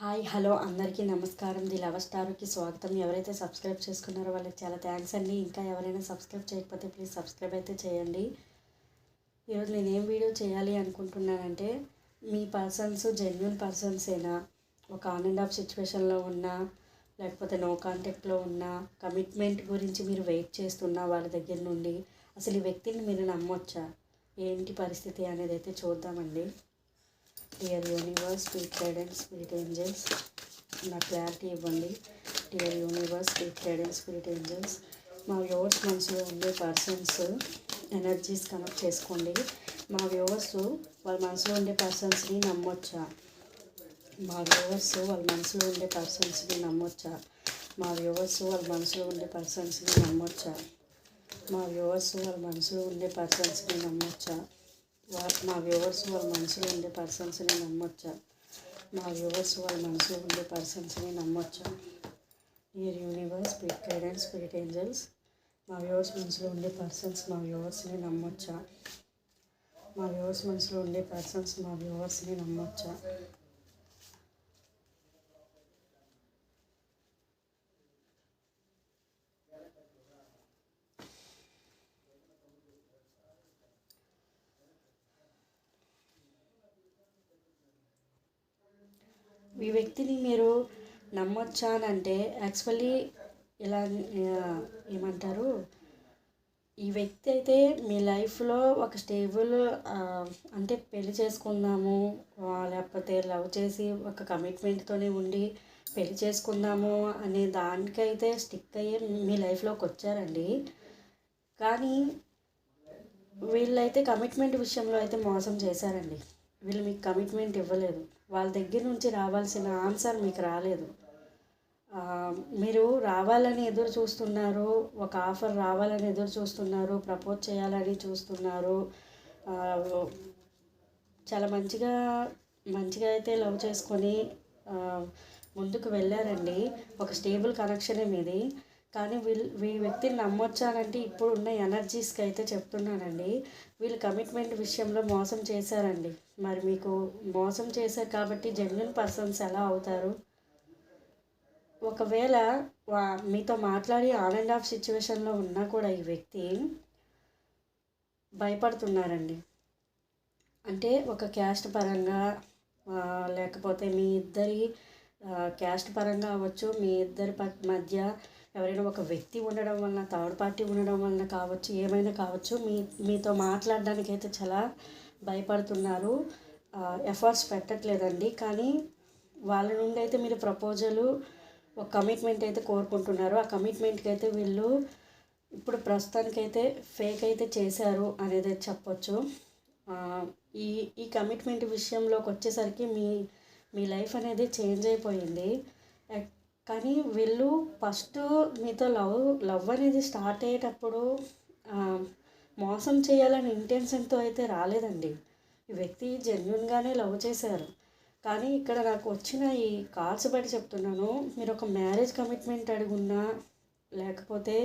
Hi hello అందరికీ నమస్కారం. The love స్టార్కి స్వాగతం. ఎవరైతే సబ్స్క్రైబ్ చేసుకున్నారో వాళ్ళకి చాలా థ్యాంక్స్ అండి. ఇంకా ఎవరైనా సబ్స్క్రైబ్ చేయకపోతే ప్లీజ్ సబ్స్క్రైబ్ అయితే చేయండి. ఈరోజు నేను ఏం వీడియో చేయాలి అనుకుంటున్నానంటే మీ పర్సన్స్ జెన్యున్ పర్సన్సేనా? ఒక ఆన్ అండ్ ఆఫ్ సిచ్యువేషన్లో ఉన్నా లేకపోతే నో కాంటాక్ట్లో ఉన్నా కమిట్మెంట్ గురించి మీరు వెయిట్ చేస్తున్నా వాళ్ళ దగ్గర నుండి అసలు ఈ వ్యక్తిని మీరు నమ్మొచ్చా? ఏంటి పరిస్థితి అనేది అయితే చూద్దామండి. Dear universe speed guidance spirit angels నా క్లారిటీ ఇవ్వండి. Dear universe speed guidance spirit angels మా వ్యూవర్స్ మనసులో ఉండే పర్సన్స్ ఎనర్జీస్ కనెక్ట్ చేసుకోండి. మా వ్యూవర్స్ వాళ్ళ మనసులో ఉండే పర్సన్స్ని నమ్మొచ్చా? మా వ్యూవర్స్ వాళ్ళ మనసులో ఉండే పర్సన్స్ని నమ్మొచ్చా? మా వ్యూవర్స్ వాళ్ళ మనసులో ఉండే పర్సన్స్ని నమ్మొచ్చా? మా వ్యూవర్స్ వాళ్ళ మనసులో ఉండే పర్సన్స్ని నమ్మొచ్చా? వా- మా వ్యూవర్స్ వాళ్ళ మనసులో ఉండే పర్సన్స్ని నమ్మొచ్చా? మా వ్యూవర్స్ వాళ్ళ మనసులో ఉండే పర్సన్స్ని నమ్మొచ్చా? Dear universe spirit guidance spirit angels మా వ్యూవర్స్ మనసులో ఉండే పర్సన్స్ మా వ్యూవర్స్ని నమ్మొచ్చా? మా వ్యూవర్స్ మనసులో ఉండే పర్సన్స్ మా వ్యూవర్స్ని నమ్మొచ్చా ఈ వ్యక్తిని మీరు వచ్చానంటే యాక్చువల్లీ ఇలా ఏమంటారు ఈ వ్యక్తి అయితే మీ లైఫ్లో ఒక స్టేబుల్ అంటే పెళ్ళి చేసుకుందాము లేకపోతే లవ్ చేసి ఒక కమిట్మెంట్తోనే ఉండి పెళ్ళి చేసుకుందాము అనే దానికైతే స్టిక్ అయ్యే మీ లైఫ్లోకి వచ్చారండి. కానీ వీళ్ళైతే కమిట్మెంట్ విషయంలో అయితే మోసం చేశారండి. వీళ్ళు మీకు కమిట్మెంట్ ఇవ్వలేదు. వాళ్ళ దగ్గర నుంచి రావాల్సిన ఆన్సర్ మీకు రాలేదు. మీరు రావాలని ఎదురు చూస్తున్నారు ఒక ఆఫర్ రావాలని ఎదురు చూస్తున్నారు ప్రపోజ్ చేయాలని చూస్తున్నారు చాలా మంచిగా మంచిగా అయితే లవ్ చేసుకొని ముందుకు వెళ్ళారండి. ఒక స్టేబుల్ కనెక్షనే మీది. కానీ వీళ్ళు వీ వ్యక్తిని నమ్మొచ్చానంటే ఇప్పుడు ఉన్న ఎనర్జీస్కి అయితే చెప్తున్నానండి. వీళ్ళు కమిట్మెంట్ విషయంలో మోసం చేశారండి. మరి మీకు మోసం చేశారు కాబట్టి జెన్యున్ పర్సన్స్ ఎలా అవుతారు? ఒకవేళ వా మీతో మాట్లాడి ఆన్ అండ్ ఆఫ్ సిచ్యువేషన్లో ఉన్నా కూడా ఈ వ్యక్తి భయపడుతున్నారండి. అంటే ఒక క్యాస్ట్ పరంగా లేకపోతే మీ ఇద్దరి క్యాస్ట్ పరంగా అవ్వచ్చు మీ ఇద్దరి ప- మధ్య ఎవరైనా ఒక వ్యక్తి ఉండడం వలన థర్డ్ పార్టీ ఉండడం వలన కావచ్చు ఏమైనా కావచ్చు మీ మీతో మాట్లాడడానికి అయితే చాలా భయపడుతున్నారు. ఎఫర్ట్స్ పెట్టట్లేదండి. కానీ వాళ్ళ నుండి అయితే మీరు ప్రపోజలు ఒక కమిట్మెంట్ అయితే కోరుకుంటున్నారు. ఆ కమిట్మెంట్కి అయితే వీళ్ళు ఇప్పుడు ప్రస్తుతానికైతే ఫేక్ అయితే చేశారు అనేది చెప్పొచ్చు. ఈ ఈ కమిట్మెంట్ విషయంలోకి వచ్చేసరికి మీ మీ లైఫ్ అనేది చేంజ్ అయిపోయింది. కానీ వీళ్ళు ఫస్ట్ మీతో లవ్ లవ్ అనేది స్టార్ట్ అయ్యేటప్పుడు మోసం చేయాలని ఇంటెన్షన్తో అయితే రాలేదండి. ఈ వ్యక్తి జెన్యున్గానే లవ్ చేశారు. కానీ ఇక్కడ నాకు వచ్చిన ఈ కాల్స్ బట్టి చెప్తున్నాను. మీరు ఒక మ్యారేజ్ కమిట్మెంట్ అడుగున్నా లేకపోతే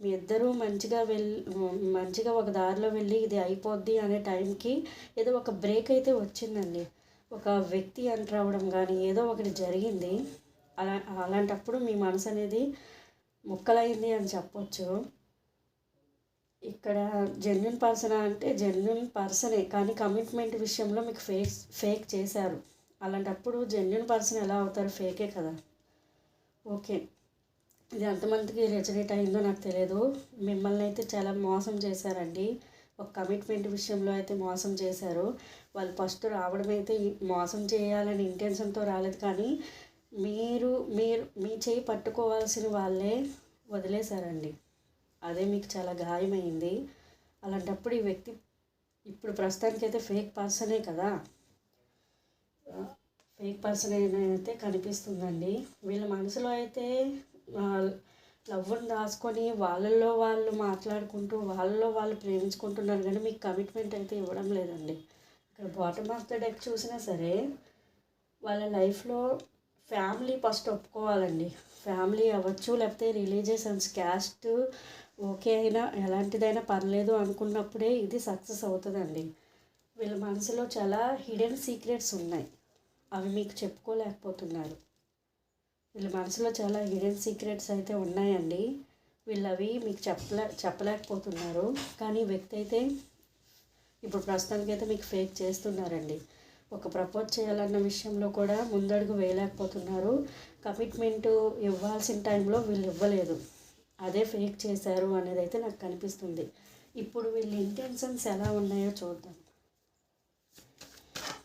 మీ ఇద్దరూ మంచిగా వెళ్ళి మంచిగా ఒక దారిలో వెళ్ళి ఇది అయిపోద్ది అనే టైంకి ఏదో ఒక బ్రేక్ అయితే వచ్చిందండి. ఒక వ్యక్తి అంట రావడం కానీ ఏదో ఒకటి జరిగింది. అలా అలాంటప్పుడు మీ మనసు అనేది ముక్కలైంది అని చెప్పొచ్చు. ఇక్కడ జెన్యున్ పర్సన్ అంటే జెన్యున్ పర్సనే కానీ కమిట్మెంట్ విషయంలో మీకు ఫేక్ ఫేక్ చేశారు. అలాంటప్పుడు జెన్యున్ పర్సన్ ఎలా అవుతారు ఫేకే కదా. ఓకే ఇది ఎంతమందికి రెజనేట్ అయిందో నాకు తెలియదు. మిమ్మల్ని అయితే చాలా మోసం చేశారండి. ఒక కమిట్మెంట్ విషయంలో అయితే మోసం చేశారు. వాళ్ళు ఫస్ట్ రావడం అయితే మోసం చేయాలని ఇంటెన్షన్తో రాలేదు కానీ మీరు మీరు మీ చేయి పట్టుకోవాల్సిన వాళ్ళే వదిలేశారండి. అదే మీకు చాలా గాయమైంది. అలాంటప్పుడు ఈ వ్యక్తి ఇప్పుడు ప్రస్తుతానికి అయితే ఫేక్ పర్సనే కదా. ఫేక్ పర్సన్ అయితే కనిపిస్తుందండి. వీళ్ళ మనసులో అయితే లవ్ని దాచుకొని వాళ్ళల్లో వాళ్ళు మాట్లాడుకుంటూ వాళ్ళలో వాళ్ళు ప్రేమించుకుంటున్నారు కానీ మీకు కమిట్మెంట్ అయితే ఇవ్వడం లేదండి. ఇక్కడ బాటమ్ ఆఫ్ ద డెక్ చూసినా సరే వాళ్ళ లైఫ్లో ఫ్యామిలీ ఫస్ట్ ఒప్పుకోవాలండి. ఫ్యామిలీ అవ్వచ్చు లేకపోతే రిలీజియస్ క్యాస్ట్ ఓకే అయినా ఎలాంటిదైనా పర్లేదు అనుకున్నప్పుడే ఇది సక్సెస్ అవుతుందండి. వీళ్ళ మనసులో చాలా హిడెన్ సీక్రెట్స్ ఉన్నాయి. అవి మీకు చెప్పుకోలేకపోతున్నారు. వీళ్ళ మనసులో చాలా హిడెన్ సీక్రెట్స్ అయితే ఉన్నాయండి. వీళ్ళు అవి మీకు చెప్పలే చెప్పలేకపోతున్నారు. కానీ వ్యక్తి అయితే ఇప్పుడు ప్రస్తుతానికైతే మీకు ఫేక్ చేస్తున్నారండి. ఒక ప్రపోజ్ చేయాలన్న విషయంలో కూడా ముందడుగు వేయలేకపోతున్నారు. కమిట్మెంట్ ఇవ్వాల్సిన టైంలో వీళ్ళు ఇవ్వలేదు. అదే ఫేక్ చేశారు అనేది అయితే నాకు కనిపిస్తుంది. ఇప్పుడు వీళ్ళ ఇంటెన్షన్స్ ఎలా ఉన్నాయో చూద్దాం.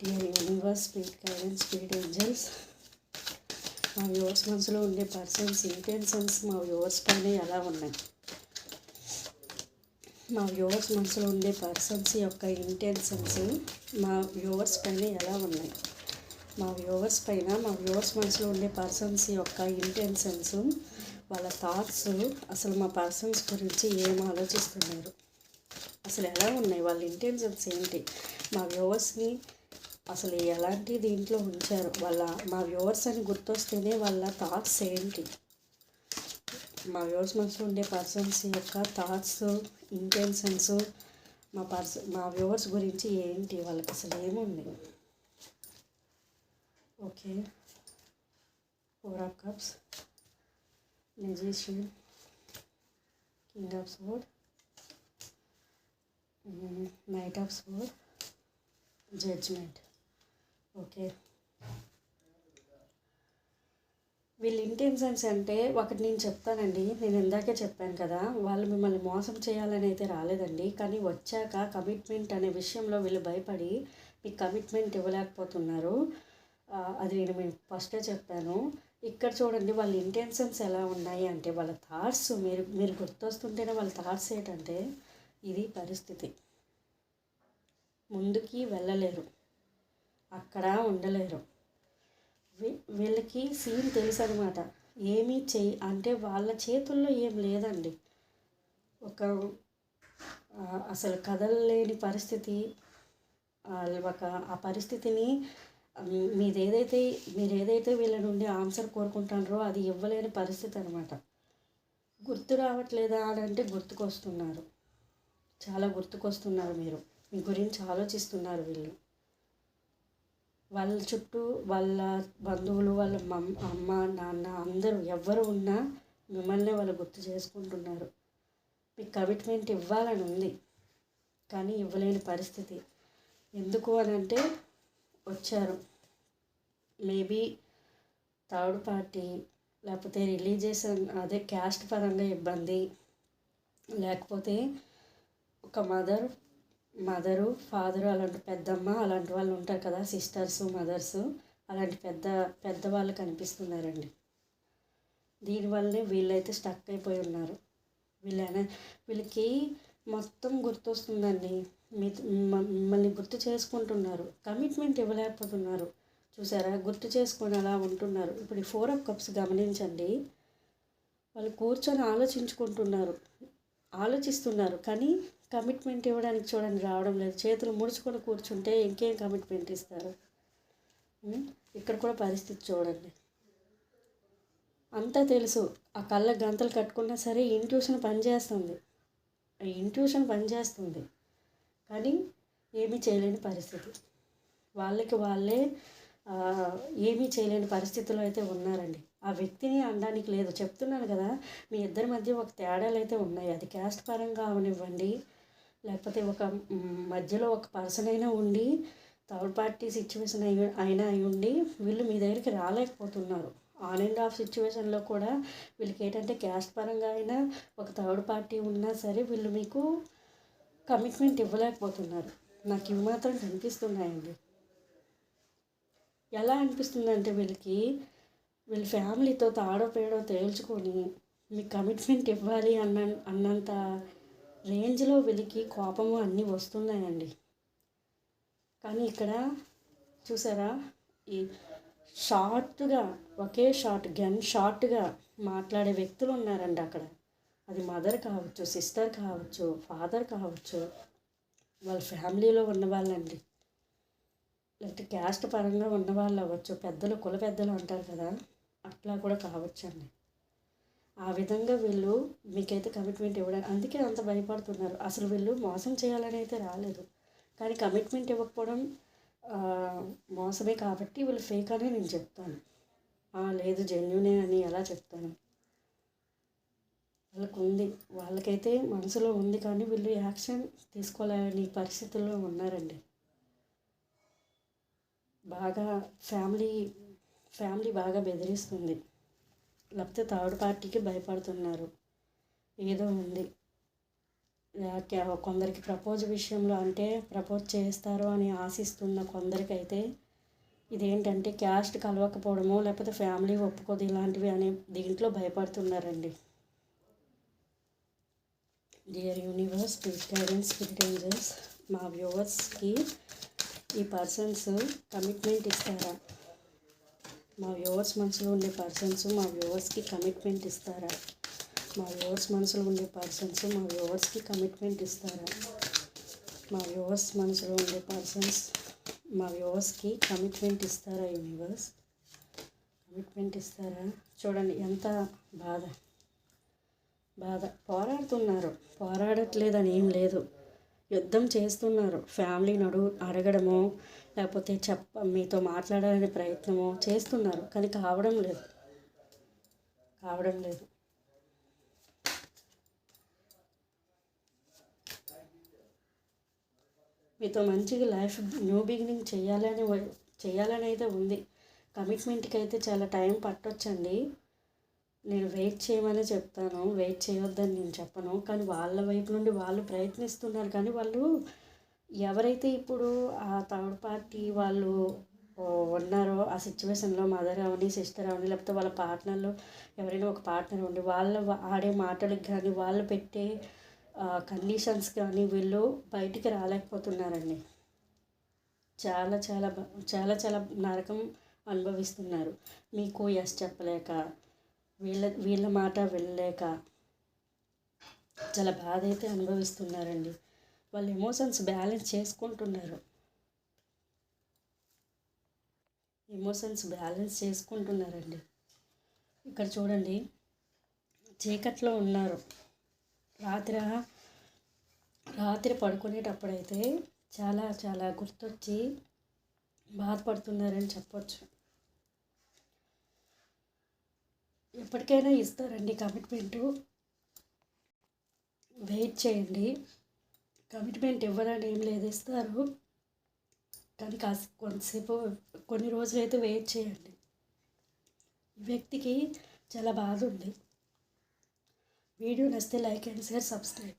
Universe speed guidance speed angels. మా వ్యూవర్స్ మనసులో ఉండే పర్సన్స్ ఇంటెన్షన్స్ మా వ్యూవర్స్ పైన ఎలా ఉన్నాయి? మా వ్యూవర్స్ మనసులో ఉండే పర్సన్స్ యొక్క ఇంటెన్షన్స్ మా వ్యూవర్స్ పైన ఎలా ఉన్నాయి? మా వ్యూవర్స్ పైన మా వ్యూవర్స్ మనసులో ఉండే పర్సన్స్ యొక్క ఇంటెన్షన్స్ వాళ్ళ థాట్స్ అసలు మా పర్సన్స్ గురించి ఏం ఆలోచిస్తున్నారు? అసలు ఎలా ఉన్నాయి? వాళ్ళ ఇంటెన్షన్స్ ఏంటి? మా వ్యూవర్స్ని అసలు ఎలాంటి దీంట్లో ఉంచారు? వాళ్ళ మా వ్యూవర్స్ అని గుర్తొస్తేనే వాళ్ళ థాట్స్ ఏంటి? మా వ్యూవర్స్ మనసులో ఉండే పర్సన్స్ యొక్క థాట్స్ ఇంటెన్షన్స్ మా పర్స మా వ్యూవర్స్ గురించి ఏంటి? వాళ్ళకి అసలు ఏముంది? Okay. Four of cups. Magician. King of sword. Knight of sword. Judgement. Okay. వీళ్ళ ఇంటెన్షన్స్ అంటే ఒకటి నేను చెప్తానండి నేను ఇందాకే చెప్పాను కదా వాళ్ళు మిమ్మల్ని మోసం చేయాలని అయితే రాలేదండి కానీ వచ్చాక కమిట్మెంట్ అనే విషయంలో వీళ్ళు భయపడి మీకు కమిట్మెంట్ ఇవ్వలేకపోతున్నారు. అది నేను మీకు ఫస్టే చెప్పాను. ఇక్కడ చూడండి వాళ్ళ ఇంటెన్షన్స్ ఎలా ఉన్నాయి అంటే వాళ్ళ థాట్స్ మీరు మీరు గుర్తొస్తుంటేనే వాళ్ళ థాట్స్ ఏంటంటే ఇది పరిస్థితి. ముందుకి వెళ్ళలేరు. అక్కడ ఉండలేరు. వీ- వీళ్ళకి సీన్ తెలుసు అనమాట ఏమీ చెయ్యి అంటే వాళ్ళ చేతుల్లో ఏం లేదండి. ఒక అసలు కదలలేని పరిస్థితి ఒక ఆ పరిస్థితిని మీ- మీరు ఏదైతే మీరు ఏదైతే వీళ్ళ నుండి ఆన్సర్ కోరుకుంటారో అది ఇవ్వలేని పరిస్థితి అనమాట గుర్తు రావట్లేదా అని అంటే గుర్తుకొస్తున్నారు. చాలా గుర్తుకొస్తున్నారు మీరు. మీ గురించి ఆలోచిస్తున్నారు వీళ్ళు. వాళ్ళ చుట్టూ వాళ్ళ బంధువులు వాళ్ళ మమ్ అమ్మ నాన్న అందరూ ఎవ్వరు ఉన్నా మిమ్మల్ని వాళ్ళు గుర్తు చేసుకుంటున్నారు. మీకు కమిట్మెంట్ ఇవ్వాలని ఉంది కానీ ఇవ్వలేని పరిస్థితి. ఎందుకు అని అంటే వచ్చారు. మేబీ థర్డ్ పార్టీ లేకపోతే రిలీజియస్ అదే క్యాస్ట్ పరంగా ఇబ్బంది. లేకపోతే ఒక మదర్ మదరు ఫాదరు అలాంటి పెద్దమ్మ అలాంటి వాళ్ళు ఉంటారు కదా సిస్టర్స్ మదర్స్ అలాంటి పెద్ద పెద్దవాళ్ళు కనిపిస్తున్నారండి. దీనివల్లనే వీళ్ళైతే స్టక్ అయిపోయి ఉన్నారు. వీళ్ళైనా వీళ్ళకి మొత్తం గుర్తొస్తుందండి. మీ మిమ్మల్ని గుర్తు చేసుకుంటున్నారు. కమిట్మెంట్ ఇవ్వలేకపోతున్నారు. చూసారా? గుర్తు చేసుకొని అలా ఉంటున్నారు. ఇప్పుడు ఈ ఫోర్ ఆఫ్ కప్స్ గమనించండి. వాళ్ళు కూర్చొని ఆలోచించుకుంటున్నారు. ఆలోచిస్తున్నారు. కానీ కమిట్మెంట్ ఇవ్వడానికి చూడండి రావడం లేదు. చేతులు ముడుచుకొని కూర్చుంటే ఇంకేం కమిట్మెంట్ ఇస్తారు? ఇక్కడ కూడా పరిస్థితి చూడండి. అంతా తెలుసు. ఆ కళ్ళ గంతలు కట్టుకున్నా సరే ఇంట్యూషన్ పనిచేస్తుంది ఇంట్యూషన్ పనిచేస్తుంది కానీ ఏమీ చేయలేని పరిస్థితి. వాళ్ళకి వాళ్ళే ఏమీ చేయలేని పరిస్థితిలో అయితే ఉన్నారండి. ఆ వ్యక్తిని అనడానికి లేదు. చెప్తున్నాను కదా మీ ఇద్దరి మధ్య ఒక తేడాలు అయితే ఉన్నాయి. అది క్యాస్ట్ పరంగా అవనివ్వండి. లేకపోతే ఒక మధ్యలో ఒక పర్సన్ అయినా ఉండి థర్డ్ పార్టీ సిచ్యువేషన్ అయి అయినా అయి ఉండి వీళ్ళు మీ దగ్గరికి రాలేకపోతున్నారు. ఆన్ అండ్ ఆఫ్ సిచ్యువేషన్లో కూడా వీళ్ళకి ఏంటంటే క్యాస్ట్ పరంగా అయినా ఒక థర్డ్ పార్టీ ఉన్నా సరే వీళ్ళు మీకు కమిట్మెంట్ ఇవ్వలేకపోతున్నారు. నాకు ఇవి మాత్రం కనిపిస్తున్నాయండి. ఎలా అనిపిస్తుందంటే వీళ్ళకి వీళ్ళ ఫ్యామిలీతో తాడో పేడో తేల్చుకొని మీకు కమిట్మెంట్ ఇవ్వాలి అన్న అన్నంత రేంజ్లో వెలికి కోపము అన్నీ వస్తున్నాయండి. కానీ ఇక్కడ చూసారా? ఈ షార్ట్గా ఒకే షార్ట్ గన్ షార్ట్గా మాట్లాడే వ్యక్తులు ఉన్నారండి అక్కడ. అది మదర్ కావచ్చు సిస్టర్ కావచ్చు ఫాదర్ కావచ్చు వాళ్ళ ఫ్యామిలీలో ఉన్నవాళ్ళండి లేకపోతే క్యాస్ట్ పరంగా ఉన్న వాళ్ళు అవ్వచ్చు పెద్దలు కుల పెద్దలు అంటారు కదా? అట్లా కూడా కావచ్చండి. ఆ విధంగా వీళ్ళు మీకైతే కమిట్మెంట్ ఇవ్వడానికి అందుకే అంత భయపడుతున్నారు. అసలు వీళ్ళు మోసం చేయాలని అయితే రాలేదు. కానీ కమిట్మెంట్ ఇవ్వకపోవడం మోసమే కాబట్టి వీళ్ళు ఫేక్ అనే నేను చెప్తాను. లేదు జెన్యునే అని ఎలా చెప్తాను? వాళ్ళకు ఉంది వాళ్ళకైతే మనసులో ఉంది కానీ వీళ్ళు యాక్షన్ తీసుకోలేని పరిస్థితుల్లో ఉన్నారండి. బాగా ఫ్యామిలీ ఫ్యామిలీ బాగా బెదిరిస్తుంది. లేకపోతే థర్డ్ పార్టీకి భయపడుతున్నారు. ఏదో ఉంది. కొందరికి ప్రపోజ్ విషయంలో అంటే ప్రపోజ్ చేస్తారు అని ఆశిస్తున్న కొందరికైతే ఇదేంటంటే క్యాస్ట్ కలవకపోవడమో లేకపోతే ఫ్యామిలీ ఒప్పుకోదు ఇలాంటివి అనే దీంట్లో భయపడుతున్నారండి. Dear universe spirit guidance spirit angels మా వ్యూవర్స్కి ఈ పర్సన్స్ కమిట్మెంట్ ఇస్తారా? మా వ్యూవర్స్ మనసులో ఉండే పర్సన్స్ మా వ్యూవర్స్కి కమిట్మెంట్ ఇస్తారా? మా వ్యూవర్స్ మనసులో ఉండే పర్సన్స్ మా వ్యూవర్స్కి కమిట్మెంట్ ఇస్తారా? మా వ్యూవర్స్ మనసులో ఉండే పర్సన్స్ మా వ్యూవర్స్కి కమిట్మెంట్ ఇస్తారా యూనివర్స్ కమిట్మెంట్ ఇస్తారా? చూడండి ఎంత బాధ. బాధ. పోరాడుతున్నారు. పోరాడట్లేదని ఏం లేదు. యుద్ధం చేస్తున్నారు. ఫ్యామిలీని అడుగు అడగడము లేకపోతే చెప్ప మీతో మాట్లాడాలనే ప్రయత్నము చేస్తున్నారు కానీ కావడం లేదు. కావడం లేదు. మీతో మంచిగా లైఫ్ న్యూ బిగినింగ్ చేయాలని చేయాలని అయితే ఉంది. కమిట్మెంట్కి అయితే చాలా టైం పట్టొచ్చండి. నేను వెయిట్ చేయమని చెప్తాను. వెయిట్ చేయొద్దని నేను చెప్పను. కానీ వాళ్ళ వైపు నుండి వాళ్ళు ప్రయత్నిస్తున్నారు. కానీ వాళ్ళు ఎవరైతే ఇప్పుడు ఆ థర్డ్ పార్టీ వాళ్ళు ఉన్నారో ఆ సిచ్యువేషన్లో మదర్ అవని సిస్టర్ అవని లేకపోతే వాళ్ళ పార్ట్నర్లో ఎవరైనా ఒక పార్ట్నర్ ఉండి వాళ్ళు ఆడే మాటలకు కానీ వాళ్ళు పెట్టే కండిషన్స్ కానీ వీళ్ళు బయటికి రాలేకపోతున్నారండి. చాలా చాలా చాలా చాలా నరకం అనుభవిస్తున్నారు. మీకు ఎస్ చెప్పలేక వీళ్ళ వీళ్ళ మాట వెళ్ళలేక చాలా బాధ అయితే అనుభవిస్తున్నారండి. వాళ్ళ ఎమోషన్స్ బ్యాలెన్స్ చేసుకుంటున్నారు. ఎమోషన్స్ బ్యాలెన్స్ చేసుకుంటున్నారండి. ఇక్కడ చూడండి. చీకట్లో ఉన్నారు. రాత్రి రాత్రి పడుకునేటప్పుడైతే చాలా చాలా గుర్తొచ్చి బాధపడుతున్నారని చెప్పొచ్చు. ఎప్పటికైనా ఇస్తారండి కమిట్మెంటు వెయిట్ చేయండి. కమిట్మెంట్ ఇవ్వరని ఏం లేదు ఇస్తారు. కానీ కాస్త కొంతసేపు కొన్ని రోజులైతే వెయిట్ చేయండి. ఈ వ్యక్తికి చాలా బాధ ఉంది. వీడియో నచ్చితే లైక్ అండ్ షేర్ సబ్స్క్రైబ్.